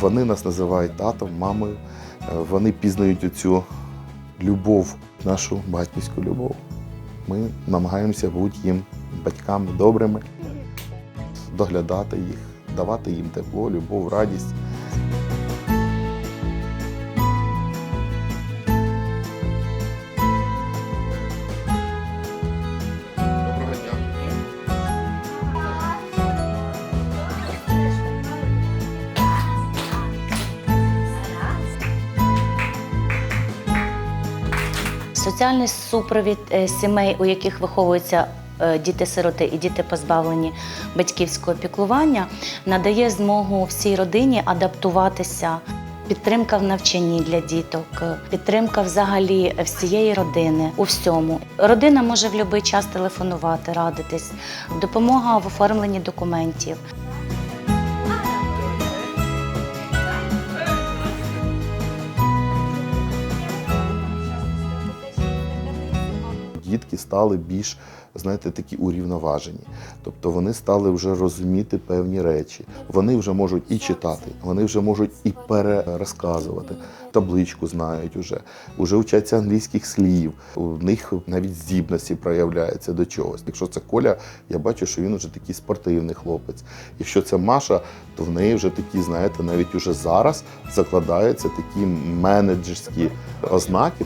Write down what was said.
Вони нас називають татом, мамою. Е, Вони пізнають оцю любов, нашу батьківську любов. Ми намагаємося бути їм батьками добрими, доглядати їх, давати їм тепло, любов, радість. Соціальний супровід е, сімей, у яких виховуються е, діти-сироти і діти позбавлені батьківського піклування, надає змогу всій родині адаптуватися. Підтримка в навчанні для діток, підтримка взагалі всієї родини у всьому. Родина може в будь-який час телефонувати, радитись, допомога в оформленні документів. Дітки стали більш, знаєте, такі урівноважені. Тобто вони стали вже розуміти певні речі. Вони вже можуть і читати, вони вже можуть і перерозказувати. Табличку знають уже, вже вчаться англійських слів. У них навіть здібності проявляються до чогось. Якщо це Коля, я бачу, що він вже такий спортивний хлопець. Якщо це Маша, то в неї вже такі, знаєте, навіть уже зараз закладаються такі менеджерські ознаки.